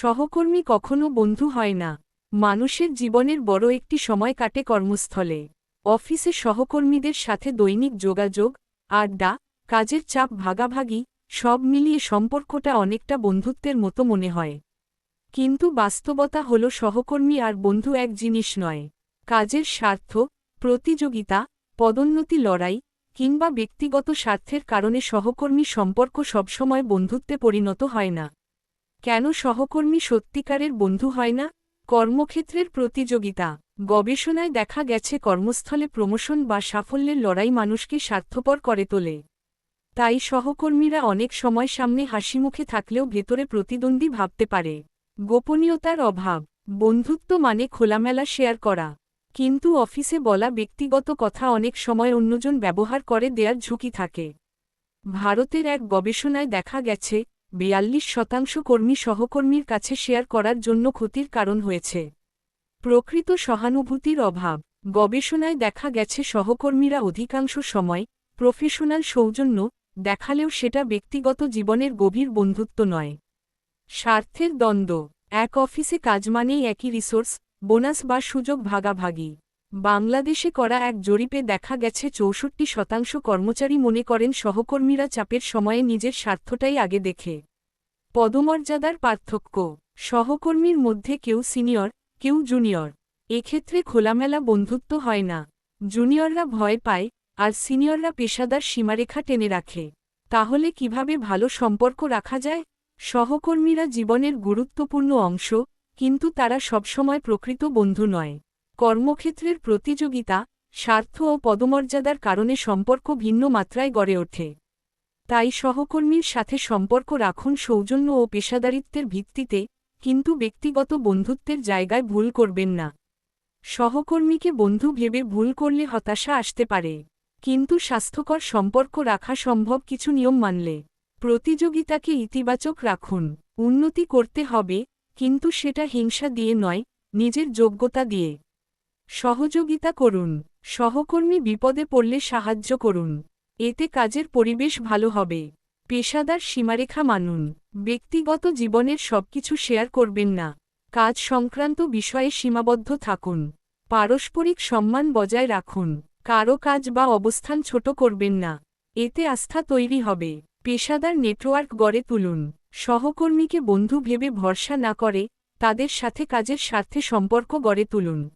সহকর্মী কখনো বন্ধু হয় না। মানুষের জীবনের বড় একটি সময় কাটে কর্মস্থলে। অফিসে সহকর্মীদের সাথে দৈনিক যোগাযোগ, আড্ডা, কাজের চাপ ভাগাভাগি, সব মিলিয়ে সম্পর্কটা অনেকটা বন্ধুত্বের মতো মনে হয়। কিন্তু বাস্তবতা হল সহকর্মী আর বন্ধু এক জিনিস নয়। কাজের স্বার্থ, প্রতিযোগিতা, পদোন্নতি লড়াই, কিংবা ব্যক্তিগত স্বার্থের কারণে সহকর্মী সম্পর্ক সবসময় বন্ধুত্বে পরিণত হয় না। কেন সহকর্মী সত্যিকারের বন্ধু হয় না? কর্মক্ষেত্রের প্রতিযোগিতা। গবেষণায় দেখা গেছে কর্মস্থলে প্রমোশন বা সাফল্যের লড়াই মানুষকে স্বার্থপর করে তোলে। তাই সহকর্মীরা অনেক সময় সামনে হাসিমুখে থাকলেও ভেতরে প্রতিদ্বন্দ্বী ভাবতে পারে। গোপনীয়তার অভাব। বন্ধুত্ব মানে খোলামেলা শেয়ার করা। কিন্তু অফিসে বলা ব্যক্তিগত কথা অনেক সময় অন্যজন ব্যবহার করে দেয়ার ঝুঁকি থাকে। ভারতের এক গবেষণায় দেখা গেছে বিয়াল্লিশ শতাংশ কর্মী সহকর্মীর কাছে শেয়ার করার জন্য ক্ষতির কারণ হয়েছে। প্রকৃত সহানুভূতির অভাব। গবেষণায় দেখা গেছে সহকর্মীরা অধিকাংশ সময় প্রফেশনাল সৌজন্য, দেখালেও সেটা ব্যক্তিগত জীবনের গভীর বন্ধুত্ব নয়। স্বার্থের দ্বন্দ্ব। এক অফিসে কাজ মানেই একই রিসোর্স, বোনাস বা সুযোগ ভাগাভাগি। বাংলাদেশে করা এক জরিপে দেখা গেছে চৌষট্টি শতাংশ কর্মচারী মনে করেন সহকর্মীরা চাপের সময়ে নিজের স্বার্থটাই আগে দেখে। পদমর্যাদার পার্থক্য। সহকর্মীর মধ্যে কেউ সিনিয়র, কেউ জুনিয়র। এক্ষেত্রে খোলামেলা বন্ধুত্ব হয় না। জুনিয়ররা ভয় পায়, আর সিনিয়ররা পেশাদার সীমারেখা টেনে রাখে। তাহলে কীভাবে ভালো সম্পর্ক রাখা যায়? সহকর্মীরা জীবনের গুরুত্বপূর্ণ অংশ, কিন্তু তারা সবসময় প্রকৃত বন্ধু নয়। কর্মক্ষেত্রের প্রতিযোগিতা, স্বার্থ ও পদমর্যাদার কারণে সম্পর্ক ভিন্ন মাত্রায় গড়ে ওঠে। তাই সহকর্মীর সাথে সম্পর্ক রাখুন সৌজন্য ও পেশাদারিত্বের ভিত্তিতে, কিন্তু ব্যক্তিগত বন্ধুত্বের জায়গায় ভুল করবেন না। সহকর্মীকে বন্ধু ভেবে ভুল করলে হতাশা আসতে পারে, কিন্তু স্বাস্থ্যকর সম্পর্ক রাখা সম্ভব কিছু নিয়ম মানলে। প্রতিযোগিতাকে ইতিবাচক রাখুন, উন্নতি করতে হবে, কিন্তু সেটা হিংসা দিয়ে নয়, নিজের যোগ্যতা দিয়ে। সহযোগিতা করুন, সহকর্মী বিপদে পড়লে সাহায্য করুন। এতে কাজের পরিবেশ ভালো হবে। পেশাদার সীমারেখা মানুন। ব্যক্তিগত জীবনের সবকিছু শেয়ার করবেন না। কাজ সংক্রান্ত বিষয়ে সীমাবদ্ধ থাকুন। পারস্পরিক সম্মান বজায় রাখুন। কারও কাজ বা অবস্থান ছোট করবেন না। এতে আস্থা তৈরি হবে। পেশাদার নেটওয়ার্ক গড়ে তুলুন। সহকর্মীকে বন্ধু ভেবে ভরসা না করে তাদের সাথে কাজের স্বার্থে সম্পর্ক গড়ে তুলুন।